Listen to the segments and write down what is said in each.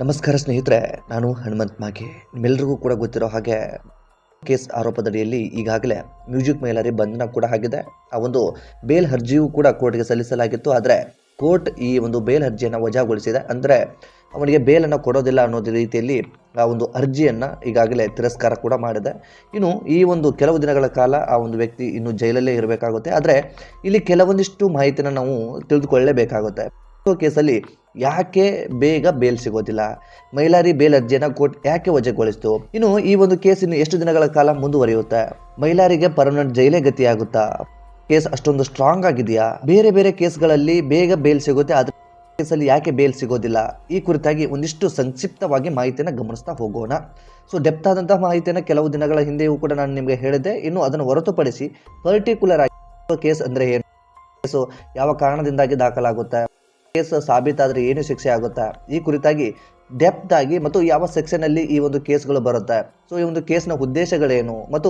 ನಮಸ್ಕಾರ ಸ್ನೇಹಿತರೆ, ನಾನು ಹನುಮಂತ್ ಮಾಗೆ. ನಿಮ್ಮೆಲ್ಲರಿಗೂ ಕೂಡ ಗೊತ್ತಿರೋ ಹಾಗೆ ಕೇಸ್ ಆರೋಪದಡಿಯಲ್ಲಿ ಈಗಾಗಲೇ ಮ್ಯೂಸಿಕ್ ಮೇಲರಿ ಬಂಧನ ಕೂಡ ಆಗಿದೆ. ಆ ಒಂದು ಬೇಲ್ ಅರ್ಜಿಯೂ ಕೂಡ ಕೋರ್ಟ್ಗೆ ಸಲ್ಲಿಸಲಾಗಿತ್ತು. ಆದರೆ ಕೋರ್ಟ್ ಈ ಒಂದು ಬೇಲ್ ಅರ್ಜಿಯನ್ನು ವಜಾಗೊಳಿಸಿದೆ. ಅಂದರೆ ಅವನಿಗೆ ಬೇಲನ್ನು ಕೊಡೋದಿಲ್ಲ ಅನ್ನೋದು ರೀತಿಯಲ್ಲಿ ಆ ಒಂದು ಅರ್ಜಿಯನ್ನು ಈಗಾಗಲೇ ತಿರಸ್ಕಾರ ಕೂಡ ಮಾಡಿದೆ. ಇನ್ನು ಈ ಒಂದು ಕೆಲವು ದಿನಗಳ ಕಾಲ ಆ ಒಂದು ವ್ಯಕ್ತಿ ಇನ್ನು ಜೈಲಲ್ಲೇ ಇರಬೇಕಾಗುತ್ತೆ. ಆದರೆ ಇಲ್ಲಿ ಕೆಲವೊಂದಿಷ್ಟು ಮಾಹಿತಿನ ನಾವು ತಿಳಿದುಕೊಳ್ಳಲೇಬೇಕಾಗುತ್ತೆ. ಕೇಸಲ್ಲಿ ಯಾಕೆ ಬೇಗ ಬೇಲ್ ಸಿಗೋದಿಲ್ಲ? ಮೈಲಾರಿ ಬೇಲ್ ಅರ್ಜಿಯನ್ನು ಕೋರ್ಟ್ ಯಾಕೆ ವಜೆಗೊಳಿಸಿತು? ಇನ್ನು ಈ ಒಂದು ಕೇಸಿನ ಎಷ್ಟು ದಿನಗಳ ಕಾಲ ಮುಂದುವರಿಯುತ್ತೆ? ಮೈಲಾರಿಗೆ ಪರ್ಮನೆಂಟ್ ಜೈಲೇ ಗತಿಯಾಗುತ್ತಾ? ಕೇಸ್ ಅಷ್ಟೊಂದು ಸ್ಟ್ರಾಂಗ್ ಆಗಿದೆಯಾ? ಬೇರೆ ಬೇರೆ ಕೇಸ್ಗಳಲ್ಲಿ ಬೇಗ ಬೇಲ್ ಸಿಗುತ್ತೆ ಅದ್ರ ಕೇಸಲ್ಲಿ ಯಾಕೆ ಬೇಲ್ ಸಿಗೋದಿಲ್ಲ? ಈ ಕುರಿತಾಗಿ ಒಂದಿಷ್ಟು ಸಂಕ್ಷಿಪ್ತವಾಗಿ ಮಾಹಿತಿಯನ್ನು ಗಮನಿಸ್ತಾ ಹೋಗೋಣ. ಸೊ ಡೆಪ್ತ್ ಆದಂತಹ ಮಾಹಿತಿಯನ್ನು ಕೆಲವು ದಿನಗಳ ಹಿಂದೆಯೂ ಕೂಡ ನಾನು ನಿಮಗೆ ಹೇಳಿದೆ. ಇನ್ನು ಅದನ್ನು ಹೊರತುಪಡಿಸಿ ಪರ್ಟಿಕ್ಯುಲರ್ ಆಗಿ ಕೇಸ್ ಅಂದರೆ ಏನು? ಯಾವ ಕಾರಣದಿಂದಾಗಿ ದಾಖಲಾಗುತ್ತೆ? ಕೇಸ್ ಸಾಬೀತಾದರೆ ಏನು ಶಿಕ್ಷೆ ಆಗುತ್ತೆ? ಈ ಕುರಿತಾಗಿ ಡೆಪ್ತ್ ಆಗಿ ಮತ್ತು ಯಾವ ಸೆಕ್ಷನ್ ಅಲ್ಲಿ ಈ ಒಂದು ಕೇಸ್ಗಳು ಬರುತ್ತೆ? ಸೊ ಈ ಒಂದು ಕೇಸ್ನ ಉದ್ದೇಶಗಳೇನು? ಮತ್ತು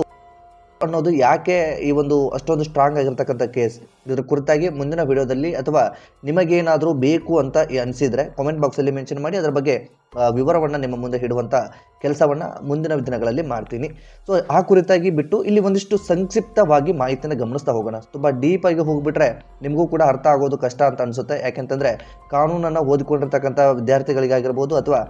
ಅನ್ನೋದು ಯಾಕೆ ಈ ಒಂದು ಅಷ್ಟೊಂದು ಸ್ಟ್ರಾಂಗ್ ಆಗಿರ್ತಕ್ಕಂಥ ಕೇಸ್? ಇದರ ಕುರಿತಾಗಿ ಮುಂದಿನ ವಿಡಿಯೋದಲ್ಲಿ ಅಥವಾ ನಿಮಗೇನಾದರೂ ಬೇಕು ಅಂತ ಅನಿಸಿದರೆ ಕಾಮೆಂಟ್ ಬಾಕ್ಸಲ್ಲಿ ಮೆನ್ಷನ್ ಮಾಡಿ, ಅದರ ಬಗ್ಗೆ ವಿವರವನ್ನ ವಿವರವನ್ನು ನಿಮ್ಮ ಮುಂದೆ ಇಡುವಂಥ ಕೆಲಸವನ್ನು ಮುಂದಿನ ದಿನಗಳಲ್ಲಿ ಮಾಡ್ತೀನಿ. ಸೊ ಆ ಕುರಿತಾಗಿ ಬಿಟ್ಟು ಇಲ್ಲಿ ಒಂದಿಷ್ಟು ಸಂಕ್ಷಿಪ್ತವಾಗಿ ಮಾಹಿತಿಯನ್ನು ಗಮನಿಸ್ತಾ ಹೋಗೋಣ. ತುಂಬ ಡೀಪಾಗಿ ಹೋಗ್ಬಿಟ್ರೆ ನಿಮಗೂ ಕೂಡ ಅರ್ಥ ಆಗೋದು ಕಷ್ಟ ಅಂತ ಅನಿಸುತ್ತೆ. ಯಾಕೆಂತಂದರೆ ಕಾನೂನನ್ನು ಓದಿಕೊಂಡಿರ್ತಕ್ಕಂಥ ವಿದ್ಯಾರ್ಥಿಗಳಿಗಾಗಿರ್ಬೋದು ಅಥವಾ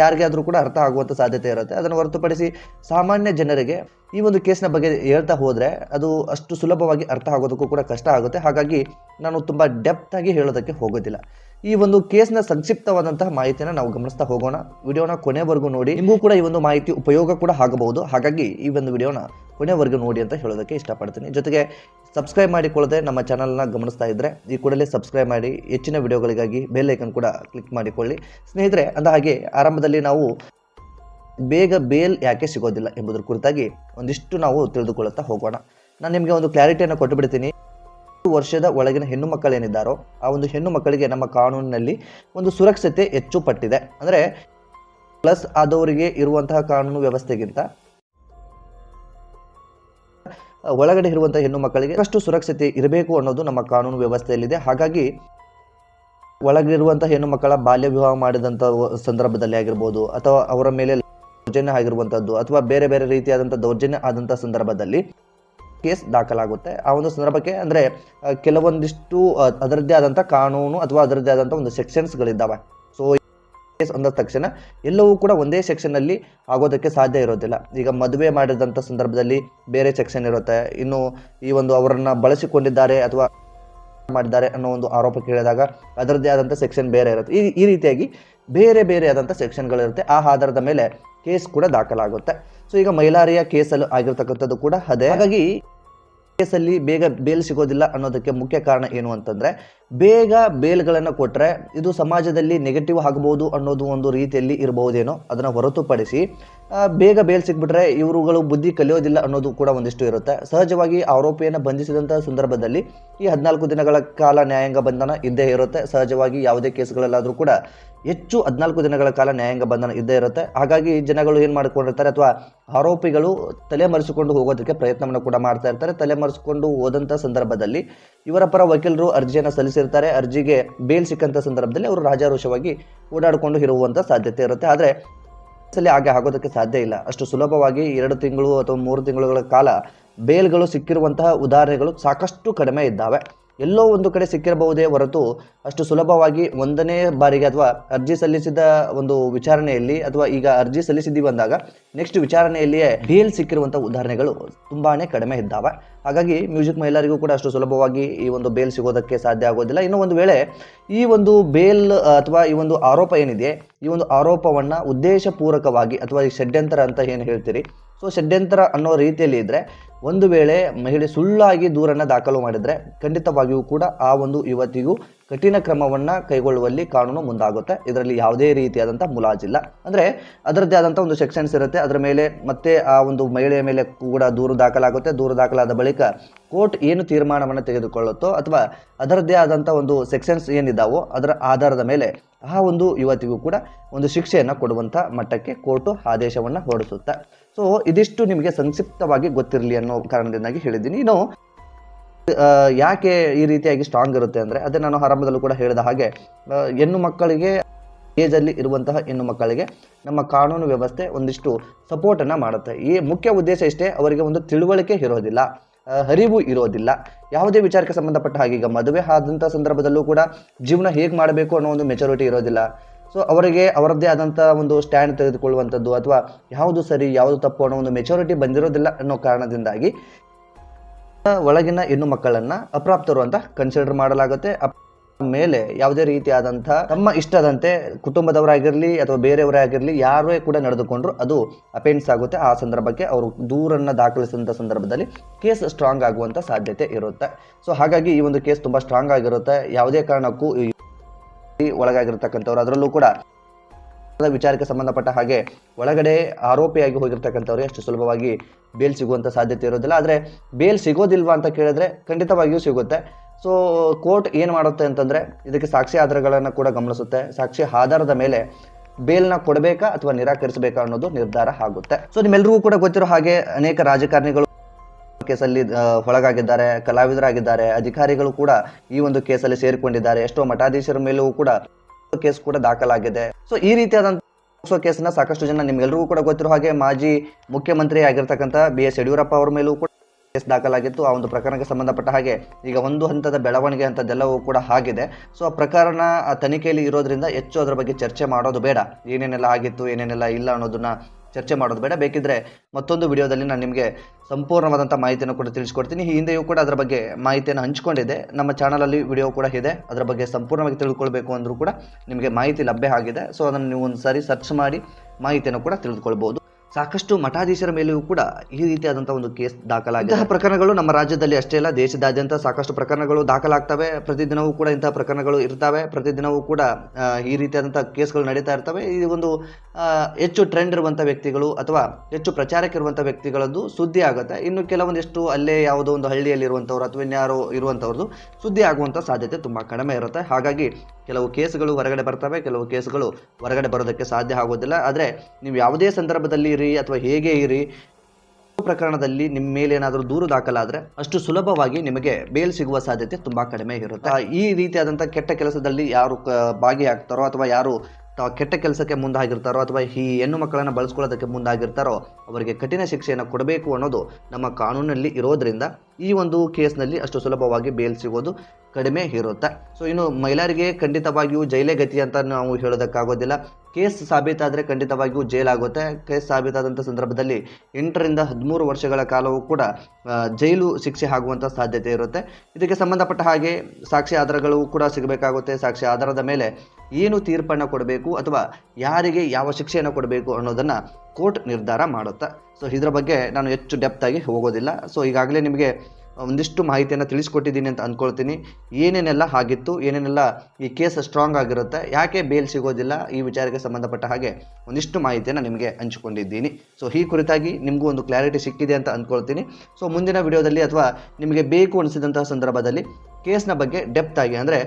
ಯಾರಿಗೆ ಆದರೂ ಕೂಡ ಅರ್ಥ ಆಗುವಂಥ ಸಾಧ್ಯತೆ ಇರುತ್ತೆ. ಅದನ್ನು ಹೊರತುಪಡಿಸಿ ಸಾಮಾನ್ಯ ಜನರಿಗೆ ಈ ಒಂದು ಕೇಸ್ನ ಬಗ್ಗೆ ಹೇಳ್ತಾ ಹೋದರೆ ಅದು ಅಷ್ಟು ಸುಲಭವಾಗಿ ಅರ್ಥ ಆಗೋದಕ್ಕೂ ಕೂಡ ಕಷ್ಟ ಆಗುತ್ತೆ. ಹಾಗಾಗಿ ನಾನು ತುಂಬ ಡೆಪ್ತಾಗಿ ಹೇಳೋದಕ್ಕೆ ಹೋಗೋದಿಲ್ಲ. ಈ ಒಂದು ಕೇಸ್ನ ಸಂಕ್ಷಿಪ್ತವಾದಂತಹ ಮಾಹಿತಿನ ನಾವು ಗಮನಿಸ್ತಾ ಹೋಗೋಣ. ವಿಡಿಯೋನ ಕೊನೆವರೆಗೂ ನೋಡಿ. ನಿಮಗೂ ಕೂಡ ಈ ಒಂದು ಮಾಹಿತಿ ಉಪಯೋಗ ಕೂಡ ಆಗಬಹುದು. ಹಾಗಾಗಿ ಈ ಒಂದು ವಿಡಿಯೋನ ಕೊನೆವರೆಗೂ ನೋಡಿ ಅಂತ ಹೇಳೋದಕ್ಕೆ ಇಷ್ಟಪಡ್ತೀನಿ. ಜೊತೆಗೆ ಸಬ್ಸ್ಕ್ರೈಬ್ ಮಾಡಿಕೊಳ್ಳದೆ ನಮ್ಮ ಚಾನಲ್ನ ಗಮನಿಸ್ತಾ ಇದ್ದರೆ ಈ ಕೂಡಲೇ ಸಬ್ಸ್ಕ್ರೈಬ್ ಮಾಡಿ, ಹೆಚ್ಚಿನ ವಿಡಿಯೋಗಳಿಗಾಗಿ ಬೆಲ್ ಐಕನ್ ಕೂಡ ಕ್ಲಿಕ್ ಮಾಡಿಕೊಳ್ಳಿ. ಸ್ನೇಹಿತರೆ, ಅಂದ ಹಾಗೆ ಆರಂಭದಲ್ಲಿ ನಾವು ಬೇಗ ಬೇಲ್ ಯಾಕೆ ಸಿಗೋದಿಲ್ಲ ಎಂಬುದರ ಕುರಿತಾಗಿ ಒಂದಿಷ್ಟು ನಾವು ತಿಳಿದುಕೊಳ್ಳುತ್ತಾ ಹೋಗೋಣ. ನಾನು ನಿಮಗೆ ಒಂದು ಕ್ಲಾರಿಟಿಯನ್ನು ಕೊಟ್ಟು ಬಿಡ್ತೀನಿ ವರ್ಷದ ಒಳಗಿನ ಹೆಣ್ಣು ಮಕ್ಕಳೇನಿದ್ದಾರೋ, ಆ ಒಂದು ಹೆಣ್ಣು ಮಕ್ಕಳಿಗೆ ನಮ್ಮ ಕಾನೂನಿನಲ್ಲಿ ಒಂದು ಸುರಕ್ಷತೆ ಹೆಚ್ಚು ಪಟ್ಟಿದೆ ಅಂದರೆ ಪ್ಲಸ್ ಆದವರಿಗೆ ಇರುವಂತಹ ಕಾನೂನು ವ್ಯವಸ್ಥೆಗಿಂತ, ಒಳಗಡೆ ಇರುವಂತಹ ಹೆಣ್ಣು ಮಕ್ಕಳಿಗೆ ಅಷ್ಟು ಸುರಕ್ಷತೆ ಇರಬೇಕು ಅನ್ನೋದು ನಮ್ಮ ಕಾನೂನು ವ್ಯವಸ್ಥೆಯಲ್ಲಿದೆ. ಹಾಗಾಗಿ ಒಳಗಿರುವಂತಹ ಹೆಣ್ಣು ಮಕ್ಕಳ ಬಾಲ್ಯ ವಿವಾಹ ಮಾಡಿದಂಥ ಸಂದರ್ಭದಲ್ಲಿ ಆಗಿರ್ಬೋದು, ಅಥವಾ ಅವರ ಮೇಲೆ ದೌರ್ಜನ್ಯ ಆಗಿರುವಂಥದ್ದು ಅಥವಾ ಬೇರೆ ಬೇರೆ ರೀತಿಯಾದಂಥ ದೌರ್ಜನ್ಯ ಆದಂಥ ಸಂದರ್ಭದಲ್ಲಿ ಕೇಸ್ ದಾಖಲಾಗುತ್ತೆ. ಆ ಒಂದು ಸಂದರ್ಭಕ್ಕೆ ಅಂದರೆ ಕೆಲವೊಂದಿಷ್ಟು ಅದರದ್ದೇ ಆದಂಥ ಕಾನೂನು ಅಥವಾ ಅದರದ್ದೇ ಆದಂಥ ಒಂದು ಸೆಕ್ಷನ್ಸ್ಗಳಿದ್ದಾವೆ. ಸೊ ಕೇಸ್ ಅಂದ ತಕ್ಷಣ ಎಲ್ಲವೂ ಕೂಡ ಒಂದೇ ಸೆಕ್ಷನ್ನಲ್ಲಿ ಆಗೋದಕ್ಕೆ ಸಾಧ್ಯ ಇರೋದಿಲ್ಲ. ಈಗ ಮದುವೆ ಮಾಡಿದಂಥ ಸಂದರ್ಭದಲ್ಲಿ ಬೇರೆ ಸೆಕ್ಷನ್ ಇರುತ್ತೆ. ಇನ್ನು ಈ ಒಂದು ಅವರನ್ನು ಬಳಸಿಕೊಂಡಿದ್ದಾರೆ ಅಥವಾ ಮಾಡಿದ್ದಾರೆ ಅನ್ನೋ ಒಂದು ಆರೋಪ ಕೇಳಿದಾಗ ಅದರದ್ದೇ ಆದಂಥ ಸೆಕ್ಷನ್ ಬೇರೆ ಇರುತ್ತೆ. ಈ ಈ ರೀತಿಯಾಗಿ ಬೇರೆ ಬೇರೆ ಆದಂಥ ಸೆಕ್ಷನ್ಗಳಿರುತ್ತೆ. ಆ ಆಧಾರದ ಮೇಲೆ ಕೇಸ್ ಕೂಡ ದಾಖಲಾಗುತ್ತೆ. ಸೊ ಈಗ ಮೈಲಾರಿಯ ಕೇಸಲ್ಲಿ ಆಗಿರ್ತಕ್ಕಂಥದ್ದು ಕೂಡ ಅದೇ. ಹಾಗಾಗಿ ಕೇಸಲ್ಲಿ ಬೇಗ ಬೇಲ್ ಸಿಗೋದಿಲ್ಲ ಅನ್ನೋದಕ್ಕೆ ಮುಖ್ಯ ಕಾರಣ ಏನು ಅಂತಂದ್ರೆ ಬೇಗ ಬೇಲ್ಗಳನ್ನು ಕೊಟ್ಟರೆ ಇದು ಸಮಾಜದಲ್ಲಿ ನೆಗೆಟಿವ್ ಆಗ್ಬೋದು ಅನ್ನೋದು ಒಂದು ರೀತಿಯಲ್ಲಿ ಇರಬಹುದೇನೋ ಅದನ್ನು ಹೊರತುಪಡಿಸಿ ಬೇಗ ಬೇಲ್ ಸಿಕ್ಬಿಟ್ರೆ ಇವರುಗಳು ಬುದ್ಧಿ ಕಲಿಯೋದಿಲ್ಲ ಅನ್ನೋದು ಕೂಡ ಒಂದಿಷ್ಟು ಇರುತ್ತೆ. ಸಹಜವಾಗಿ ಆರೋಪಿಯನ್ನು ಬಂಧಿಸಿದಂಥ ಸಂದರ್ಭದಲ್ಲಿ ಈ ಹದಿನಾಲ್ಕು ದಿನಗಳ ಕಾಲ ನ್ಯಾಯಾಂಗ ಬಂಧನ ಇದ್ದೇ ಇರುತ್ತೆ. ಸಹಜವಾಗಿ ಯಾವುದೇ ಕೇಸ್ಗಳಲ್ಲಾದರೂ ಕೂಡ ಹೆಚ್ಚು ಹದಿನಾಲ್ಕು ದಿನಗಳ ಕಾಲ ನ್ಯಾಯಾಂಗ ಬಂಧನ ಇದ್ದೇ ಇರುತ್ತೆ. ಹಾಗಾಗಿ ಜನಗಳು ಏನು ಮಾಡ್ಕೊಂಡಿರ್ತಾರೆ ಅಥವಾ ಆರೋಪಿಗಳು ತಲೆಮರೆಸಿಕೊಂಡು ಹೋಗೋದಕ್ಕೆ ಪ್ರಯತ್ನವನ್ನು ಕೂಡ ಮಾಡ್ತಾ ಇರ್ತಾರೆ. ತಲೆಮರೆಸಿಕೊಂಡು ಹೋದಂಥ ಸಂದರ್ಭದಲ್ಲಿ ಇವರ ಪರ ವಕೀಲರು ಅರ್ಜಿಯನ್ನು ಸಲ್ಲಿಸಿರ್ತಾರೆ ಅರ್ಜಿಗೆ ಬೇಲ್ ಸಿಕ್ಕಂಥ ಸಂದರ್ಭದಲ್ಲಿ ಅವರು ರಾಜಾರೋಷವಾಗಿ ಓಡಾಡಿಕೊಂಡು ಇರುವಂಥ ಸಾಧ್ಯತೆ ಇರುತ್ತೆ. ಆದರೆ ಸಲ ಹಾಗೆ ಆಗೋದಕ್ಕೆ ಸಾಧ್ಯ ಇಲ್ಲ. ಅಷ್ಟು ಸುಲಭವಾಗಿ ಎರಡು ತಿಂಗಳು ಅಥವಾ ಮೂರು ತಿಂಗಳುಗಳ ಕಾಲ ಬೇಲ್ಗಳು ಸಿಕ್ಕಿರುವಂತಹ ಉದಾಹರಣೆಗಳು ಸಾಕಷ್ಟು ಕಡಿಮೆ ಇದ್ದಾವೆ. ಎಲ್ಲೋ ಒಂದು ಕಡೆ ಸಿಕ್ಕಿರಬಹುದೇ ಹೊರತು ಅಷ್ಟು ಸುಲಭವಾಗಿ ಒಂದನೇ ಬಾರಿಗೆ ಅಥವಾ ಅರ್ಜಿ ಸಲ್ಲಿಸಿದ ಒಂದು ವಿಚಾರಣೆಯಲ್ಲಿ ಅಥವಾ ಈಗ ಅರ್ಜಿ ಸಲ್ಲಿಸಿದ್ದೀವಿ ಅಂದಾಗ ನೆಕ್ಸ್ಟ್ ವಿಚಾರಣೆಯಲ್ಲಿಯೇ ಬೇಲ್ ಸಿಕ್ಕಿರುವಂಥ ಉದಾಹರಣೆಗಳು ತುಂಬಾ ಕಡಿಮೆ ಇದ್ದಾವೆ. ಹಾಗಾಗಿ ಮ್ಯೂಸಿಕ್ ಮಹಿಳೆಯರಿಗೂ ಕೂಡ ಅಷ್ಟು ಸುಲಭವಾಗಿ ಈ ಒಂದು ಬೇಲ್ ಸಿಗೋದಕ್ಕೆ ಸಾಧ್ಯ ಆಗೋದಿಲ್ಲ. ಇನ್ನೂ ಒಂದು ವೇಳೆ ಈ ಒಂದು ಬೇಲ್ ಅಥವಾ ಈ ಒಂದು ಆರೋಪ ಏನಿದೆ, ಈ ಒಂದು ಆರೋಪವನ್ನು ಉದ್ದೇಶಪೂರ್ವಕವಾಗಿ ಅಥವಾ ಈ ಷಡ್ಯಂತರ ಅಂತ ಏನು ಹೇಳ್ತೀರಿ? ಸೊ ಷಡ್ಯಂತರ ಅನ್ನೋ ರೀತಿಯಲ್ಲಿ ಇದ್ದರೆ ಒಂದು ವೇಳೆ ಮಹಿಳೆ ಸುಳ್ಳಾಗಿ ದೂರನ್ನು ದಾಖಲು ಮಾಡಿದರೆ ಖಂಡಿತವಾಗಿಯೂ ಕೂಡ ಆ ಒಂದು ಯುವತಿಗೂ ಕಠಿಣ ಕ್ರಮವನ್ನು ಕೈಗೊಳ್ಳುವಲ್ಲಿ ಕಾನೂನು ಮುಂದಾಗುತ್ತೆ. ಇದರಲ್ಲಿ ಯಾವುದೇ ರೀತಿಯಾದಂಥ ಮುಲಾಜಿಲ್ಲ. ಅಂದರೆ ಅದರದ್ದೇ ಆದಂಥ ಒಂದು ಸೆಕ್ಷನ್ಸ್ ಇರುತ್ತೆ. ಅದರ ಮೇಲೆ ಮತ್ತೆ ಆ ಒಂದು ಮಹಿಳೆಯ ಮೇಲೆ ಕೂಡ ದೂರು ದಾಖಲಾಗುತ್ತೆ. ದೂರು ದಾಖಲಾದ ಬಳಿಕ ಕೋರ್ಟ್ ಏನು ತೀರ್ಮಾನವನ್ನು ತೆಗೆದುಕೊಳ್ಳುತ್ತೋ ಅಥವಾ ಅದರದ್ದೇ ಆದಂಥ ಒಂದು ಸೆಕ್ಷನ್ಸ್ ಏನಿದ್ದಾವೋ ಅದರ ಆಧಾರದ ಮೇಲೆ ಆ ಒಂದು ಯುವತಿಗೂ ಕೂಡ ಒಂದು ಶಿಕ್ಷೆಯನ್ನು ಕೊಡುವಂಥ ಮಟ್ಟಕ್ಕೆ ಕೋರ್ಟು ಆದೇಶವನ್ನು ಹೊರಡಿಸುತ್ತೆ. ಸೊ ಇದಿಷ್ಟು ನಿಮಗೆ ಸಂಕ್ಷಿಪ್ತವಾಗಿ ಗೊತ್ತಿರಲಿ ಅನ್ನೋ ಕಾರಣದಿಂದಾಗಿ ಹೇಳಿದ್ದೀನಿ. ಇನ್ನು ಯಾಕೆ ಈ ರೀತಿಯಾಗಿ ಸ್ಟ್ರಾಂಗ್ ಇರುತ್ತೆ ಅಂದರೆ, ಅದೇ ನಾನು ಆರಂಭದಲ್ಲೂ ಕೂಡ ಹೇಳಿದ ಹಾಗೆ ಹೆಣ್ಣು ಮಕ್ಕಳಿಗೆ ಏಜಲ್ಲಿ ಇರುವಂತಹ ಹೆಣ್ಣು ಮಕ್ಕಳಿಗೆ ನಮ್ಮ ಕಾನೂನು ವ್ಯವಸ್ಥೆ ಒಂದಿಷ್ಟು ಸಪೋರ್ಟನ್ನು ಮಾಡುತ್ತೆ. ಈ ಮುಖ್ಯ ಉದ್ದೇಶ ಇಷ್ಟೇ, ಅವರಿಗೆ ಒಂದು ತಿಳುವಳಿಕೆ ಇರೋದಿಲ್ಲ ಹರಿವು ಇರೋದಿಲ್ಲ. ಯಾವುದೇ ವಿಚಾರಕ್ಕೆ ಸಂಬಂಧಪಟ್ಟ ಹಾಗೆ ಈಗ ಮದುವೆ ಆದಂಥ ಸಂದರ್ಭದಲ್ಲೂ ಕೂಡ ಜೀವನ ಹೇಗೆ ಮಾಡಬೇಕು ಅನ್ನೋ ಒಂದು ಮೆಚುರಿಟಿ ಇರೋದಿಲ್ಲ. ಸೊ ಅವರಿಗೆ ಅವರದ್ದೇ ಆದಂಥ ಒಂದು ಸ್ಟ್ಯಾಂಡ್ ತೆಗೆದುಕೊಳ್ಳುವಂಥದ್ದು ಅಥವಾ ಯಾವುದು ಸರಿ, ಯಾವುದು ತಪ್ಪು ಅನ್ನೋ ಒಂದು ಮೆಚುರಿಟಿ ಬಂದಿರೋದಿಲ್ಲ ಅನ್ನೋ ಕಾರಣದಿಂದಾಗಿ ಒಳಗಿನ ಹೆಣ್ಣು ಮಕ್ಕಳನ್ನ ಅಪ್ರಾಪ್ತರು ಅಂತ ಕನ್ಸಿಡರ್ ಮಾಡಲಾಗುತ್ತೆ. ಮೇಲೆ ಯಾವುದೇ ರೀತಿಯಾದಂಥ ತಮ್ಮ ಇಷ್ಟದಂತೆ ಕುಟುಂಬದವರಾಗಿರಲಿ ಅಥವಾ ಬೇರೆಯವರೇ ಆಗಿರಲಿ ಯಾರೇ ಕೂಡ ನಡೆದುಕೊಂಡ್ರು ಅದು ಅಪೆಂಡ್ಸ್ ಆಗುತ್ತೆ. ಆ ಸಂದರ್ಭಕ್ಕೆ ಅವರು ದೂರನ್ನ ದಾಖಲಿಸಿದಂಥ ಸಂದರ್ಭದಲ್ಲಿ ಕೇಸ್ ಸ್ಟ್ರಾಂಗ್ ಆಗುವಂಥ ಸಾಧ್ಯತೆ ಇರುತ್ತೆ. ಸೊ ಹಾಗಾಗಿ ಈ ಒಂದು ಕೇಸ್ ತುಂಬ ಸ್ಟ್ರಾಂಗ್ ಆಗಿರುತ್ತೆ. ಯಾವುದೇ ಕಾರಣಕ್ಕೂ ಒಳಗಾಗಿರ್ತಕ್ಕಂಥವ್ರು, ಅದರಲ್ಲೂ ಕೂಡ ವಿಚಾರಕ್ಕೆ ಸಂಬಂಧಪಟ್ಟ ಹಾಗೆ ಒಳಗಡೆ ಆರೋಪಿಯಾಗಿ ಹೋಗಿರ್ತಕ್ಕಂಥವ್ರು ಎಷ್ಟು ಸುಲಭವಾಗಿ ಬೇಲ್ ಸಿಗುವಂತ ಸಾಧ್ಯತೆ ಇರೋದಿಲ್ಲ. ಆದ್ರೆ ಬೇಲ್ ಸಿಗೋದಿಲ್ವಾ ಅಂತ ಕೇಳಿದ್ರೆ ಖಂಡಿತವಾಗಿಯೂ ಸಿಗುತ್ತೆ. ಸೊ ಕೋರ್ಟ್ ಏನು ಮಾಡುತ್ತೆ ಅಂತಂದ್ರೆ ಇದಕ್ಕೆ ಸಾಕ್ಷಿ ಆಧಾರಗಳನ್ನು ಕೂಡ ಗಮನಿಸುತ್ತೆ. ಸಾಕ್ಷಿ ಆಧಾರದ ಮೇಲೆ ಬೇಲ್ನ ಕೊಡಬೇಕಾ ಅಥವಾ ನಿರಾಕರಿಸಬೇಕಾ ಅನ್ನೋದು ನಿರ್ಧಾರ ಆಗುತ್ತೆ. ಸೊ ನಿಮ್ಮೆಲ್ಲರಿಗೂ ಕೂಡ ಗೊತ್ತಿರೋ ಹಾಗೆ ಅನೇಕ ರಾಜಕಾರಣಿಗಳು ಕೇಸಲ್ಲಿ ಒಳಗಾಗಿದ್ದಾರೆ, ಕಲಾವಿದರಾಗಿದ್ದಾರೆ, ಅಧಿಕಾರಿಗಳು ಕೂಡ ಈ ಒಂದು ಕೇಸಲ್ಲಿ ಸೇರಿಕೊಂಡಿದ್ದಾರೆ. ಎಷ್ಟೋ ಮಠಾಧೀಶರ ಮೇಲೂ ಕೂಡ ಕೇಸ್ ಕೂಡ ದಾಖಲಾಗಿದೆ. ಸೊ ಈ ರೀತಿಯಾದಂಥ ಪೋಕ್ಸೋ ಕೇಸ್ನ ಸಾಕಷ್ಟು ಜನ ನಿಮ್ಗೆಲ್ರಿಗೂ ಕೂಡ ಗೊತ್ತಿರೋ ಹಾಗೆ ಮಾಜಿ ಮುಖ್ಯಮಂತ್ರಿ ಆಗಿರ್ತಕ್ಕಂಥ ಬಿ ಎಸ್ ಯಡಿಯೂರಪ್ಪ ಅವರ ಮೇಲೂ ಕೂಡ ಕೇಸ್ ದಾಖಲಾಗಿತ್ತು. ಆ ಒಂದು ಪ್ರಕರಣಕ್ಕೆ ಸಂಬಂಧಪಟ್ಟ ಹಾಗೆ ಈಗ ಒಂದು ಹಂತದ ಬೆಳವಣಿಗೆ ಅಂತದೆಲ್ಲವೂ ಕೂಡ ಆಗಿದೆ. ಸೊ ಆ ಪ್ರಕರಣ ತನಿಖೆಯಲ್ಲಿ ಇರೋದ್ರಿಂದ ಹೆಚ್ಚು ಅದರ ಬಗ್ಗೆ ಚರ್ಚೆ ಮಾಡೋದು ಬೇಡ. ಏನೇನೆಲ್ಲ ಆಗಿತ್ತು, ಏನೇನೆಲ್ಲ ಇಲ್ಲ ಅನ್ನೋದನ್ನ ಚರ್ಚೆ ಮಾಡೋದು ಬೇಡ. ಬೇಕಿದ್ರೆ ಮತ್ತೊಂದು ವಿಡಿಯೋದಲ್ಲಿ ನಾನು ನಿಮಗೆ ಸಂಪೂರ್ಣವಾದಂಥ ಮಾಹಿತಿಯನ್ನು ಕೂಡ ತಿಳಿಸ್ಕೊಡ್ತೀನಿ. ಈ ಹಿಂದೆಯೂ ಕೂಡ ಅದರ ಬಗ್ಗೆ ಮಾಹಿತಿಯನ್ನು ಹಂಚಿಕೊಂಡಿದೆ. ನಮ್ಮ ಚಾನಲಲ್ಲಿ ವಿಡಿಯೋ ಕೂಡ ಇದೆ. ಅದರ ಬಗ್ಗೆ ಸಂಪೂರ್ಣವಾಗಿ ತಿಳ್ಕೊಳ್ಬೇಕು ಅಂದರೂ ಕೂಡ ನಿಮಗೆ ಮಾಹಿತಿ ಲಭ್ಯ ಆಗಿದೆ. ಸೊ ಅದನ್ನು ನೀವು ಒಂದು ಸಾರಿ ಸರ್ಚ್ ಮಾಡಿ ಮಾಹಿತಿಯನ್ನು ಕೂಡ ತಿಳಿದುಕೊಳ್ಬೋದು. ಸಾಕಷ್ಟು ಮಠಾಧೀಶರ ಮೇಲೆಯೂ ಕೂಡ ಈ ರೀತಿಯಾದಂಥ ಒಂದು ಕೇಸ್ ದಾಖಲಾಗಿದೆ. ಇಂತಹ ಪ್ರಕರಣಗಳು ನಮ್ಮ ರಾಜ್ಯದಲ್ಲಿ ಅಷ್ಟೇ ಅಲ್ಲ, ದೇಶದಾದ್ಯಂತ ಸಾಕಷ್ಟು ಪ್ರಕರಣಗಳು ದಾಖಲಾಗ್ತವೆ. ಪ್ರತಿದಿನವೂ ಕೂಡ ಇಂತಹ ಪ್ರಕರಣಗಳು ಇರ್ತವೆ. ಪ್ರತಿದಿನವೂ ಕೂಡ ಈ ರೀತಿಯಾದಂಥ ಕೇಸ್ಗಳು ನಡೀತಾ ಇರ್ತವೆ. ಈ ಒಂದು ಹೆಚ್ಚು ಟ್ರೆಂಡ್ ಇರುವಂಥ ವ್ಯಕ್ತಿಗಳು ಅಥವಾ ಹೆಚ್ಚು ಪ್ರಚಾರಕ್ಕೆ ಇರುವಂಥ ವ್ಯಕ್ತಿಗಳದ್ದು ಸುದ್ದಿ ಆಗುತ್ತೆ. ಇನ್ನು ಕೆಲವೊಂದಿಷ್ಟು ಅಲ್ಲೇ ಯಾವುದೋ ಒಂದು ಹಳ್ಳಿಯಲ್ಲಿ ಇರುವಂಥವ್ರು ಅಥವಾ ಇನ್ಯಾರೋ ಇರುವಂಥವ್ರದ್ದು ಸುದ್ದಿ ಆಗುವಂಥ ಸಾಧ್ಯತೆ ತುಂಬ ಕಡಿಮೆ ಇರುತ್ತೆ. ಹಾಗಾಗಿ ಕೆಲವು ಕೇಸ್ಗಳು ಹೊರಗಡೆ ಬರ್ತವೆ, ಕೆಲವು ಕೇಸ್ಗಳು ಹೊರಗಡೆ ಬರೋದಕ್ಕೆ ಸಾಧ್ಯ ಆಗೋದಿಲ್ಲ ಆದರೆ ನೀವು ಯಾವುದೇ ಸಂದರ್ಭದಲ್ಲಿ ಇರಿ ಅಥವಾ ಹೇಗೆ ಇರಿ ಪ್ರಕರಣದಲ್ಲಿ ನಿಮ್ಮ ಮೇಲೆ ಏನಾದರೂ ದೂರು ದಾಖಲಾದರೆ ಅಷ್ಟು ಸುಲಭವಾಗಿ ನಿಮಗೆ ಬೇಲ್ ಸಿಗುವ ಸಾಧ್ಯತೆ ತುಂಬ ಕಡಿಮೆ ಇರುತ್ತೆ. ಈ ರೀತಿಯಾದಂಥ ಕೆಟ್ಟ ಕೆಲಸದಲ್ಲಿ ಯಾರು ಭಾಗಿಯಾಗ್ತಾರೋ ಅಥವಾ ಯಾರು ಕೆಟ್ಟ ಕೆಲಸಕ್ಕೆ ಮುಂದಾಗಿರ್ತಾರೋ ಅಥವಾ ಈ ಹೆಣ್ಣು ಮಕ್ಕಳನ್ನು ಬಳಸ್ಕೊಳ್ಳೋದಕ್ಕೆ ಮುಂದಾಗಿರ್ತಾರೋ ಅವರಿಗೆ ಕಠಿಣ ಶಿಕ್ಷೆಯನ್ನು ಕೊಡಬೇಕು ಅನ್ನೋದು ನಮ್ಮ ಕಾನೂನಲ್ಲಿ ಇರೋದ್ರಿಂದ ಈ ಒಂದು ಕೇಸ್ನಲ್ಲಿ ಅಷ್ಟು ಸುಲಭವಾಗಿ ಬೇಲ್ ಸಿಗೋದು ಕಡಿಮೆ ಇರುತ್ತೆ. ಸೊ ಇನ್ನು ಮಹಿಳೆಯರಿಗೆ ಖಂಡಿತವಾಗಿಯೂ ಜೈಲೇ ಗತಿ ಅಂತ ನಾವು ಹೇಳೋದಕ್ಕಾಗೋದಿಲ್ಲ. ಕೇಸ್ ಸಾಬೀತಾದರೆ ಖಂಡಿತವಾಗಿಯೂ ಜೈಲಾಗುತ್ತೆ ಕೇಸ್ ಸಾಬೀತಾದಂಥ ಸಂದರ್ಭದಲ್ಲಿ ಎಂಟರಿಂದ ಹದಿಮೂರು ವರ್ಷಗಳ ಕಾಲವೂ ಕೂಡ ಜೈಲು ಶಿಕ್ಷೆ ಆಗುವಂಥ ಸಾಧ್ಯತೆ ಇರುತ್ತೆ. ಇದಕ್ಕೆ ಸಂಬಂಧಪಟ್ಟ ಹಾಗೆ ಸಾಕ್ಷಿ ಆಧಾರಗಳು ಕೂಡ ಸಿಗಬೇಕಾಗುತ್ತೆ. ಸಾಕ್ಷಿ ಆಧಾರದ ಮೇಲೆ ಏನು ತೀರ್ಪನ್ನು ಕೊಡಬೇಕು ಅಥವಾ ಯಾರಿಗೆ ಯಾವ ಶಿಕ್ಷೆಯನ್ನು ಕೊಡಬೇಕು ಅನ್ನೋದನ್ನು ಕೋರ್ಟ್ ನಿರ್ಧಾರ ಮಾಡುತ್ತೆ. ಸೊ ಇದರ ಬಗ್ಗೆ ನಾನು ಹೆಚ್ಚು ಡೆಪ್ತಾಗಿ ಹೋಗೋದಿಲ್ಲ. ಸೊ ಈಗಾಗಲೇ ನಿಮಗೆ ಒಂದಿಷ್ಟು ಮಾಹಿತಿಯನ್ನು ತಿಳಿಸ್ಕೊಟ್ಟಿದ್ದೀನಿ ಅಂತ ಅಂದ್ಕೊಳ್ತೀನಿ ಏನೇನೆಲ್ಲ ಆಗಿತ್ತು, ಏನೇನೆಲ್ಲ ಈ ಕೇಸ್ ಸ್ಟ್ರಾಂಗ್ ಆಗಿರುತ್ತೆ, ಯಾಕೆ ಬೇಲ್ ಸಿಗೋದಿಲ್ಲ, ಈ ವಿಚಾರಕ್ಕೆ ಸಂಬಂಧಪಟ್ಟ ಹಾಗೆ ಒಂದಿಷ್ಟು ಮಾಹಿತಿಯನ್ನು ನಿಮಗೆ ಹಂಚಿಕೊಂಡಿದ್ದೀನಿ. ಸೊ ಈ ಕುರಿತಾಗಿ ನಿಮಗೂ ಒಂದು ಕ್ಲಾರಿಟಿ ಸಿಕ್ಕಿದೆ ಅಂತ ಅಂದ್ಕೊಳ್ತೀನಿ ಸೊ ಮುಂದಿನ ವಿಡಿಯೋದಲ್ಲಿ ಅಥವಾ ನಿಮಗೆ ಬೇಕು ಅನಿಸಿದಂತಹ ಸಂದರ್ಭದಲ್ಲಿ ಕೇಸ್ನ ಬಗ್ಗೆ ಡೆಪ್ತಾಗಿ ಅಂದರೆ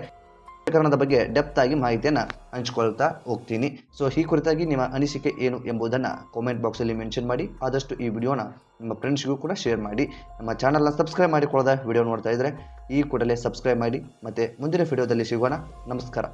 ಪ್ರಕರಣದ ಬಗ್ಗೆ ಡೆಪ್ತ್ ಆಗಿ ಮಾಹಿತಿಯನ್ನು ಹಂಚಿಕೊಳ್ತಾ ಹೋಗ್ತೀನಿ. ಸೊ ಈ ಕುರಿತಾಗಿ ನಿಮ್ಮ ಅನಿಸಿಕೆ ಏನು ಎಂಬುದನ್ನು ಕಾಮೆಂಟ್ ಬಾಕ್ಸಲ್ಲಿ ಮೆನ್ಷನ್ ಮಾಡಿ. ಆದಷ್ಟು ಈ ವಿಡಿಯೋನ ನಿಮ್ಮ ಫ್ರೆಂಡ್ಸ್ಗೂ ಕೂಡ ಶೇರ್ ಮಾಡಿ. ನಮ್ಮ ಚಾನಲ್ನ ಸಬ್ಸ್ಕ್ರೈಬ್ ಮಾಡಿಕೊಳ್ಳದ ವಿಡಿಯೋ ನೋಡ್ತಾ ಇದ್ದರೆ ಈ ಕೂಡಲೇ ಸಬ್ಸ್ಕ್ರೈಬ್ ಮಾಡಿ. ಮತ್ತು ಮುಂದಿನ ವಿಡಿಯೋದಲ್ಲಿ ಸಿಗೋಣ. ನಮಸ್ಕಾರ.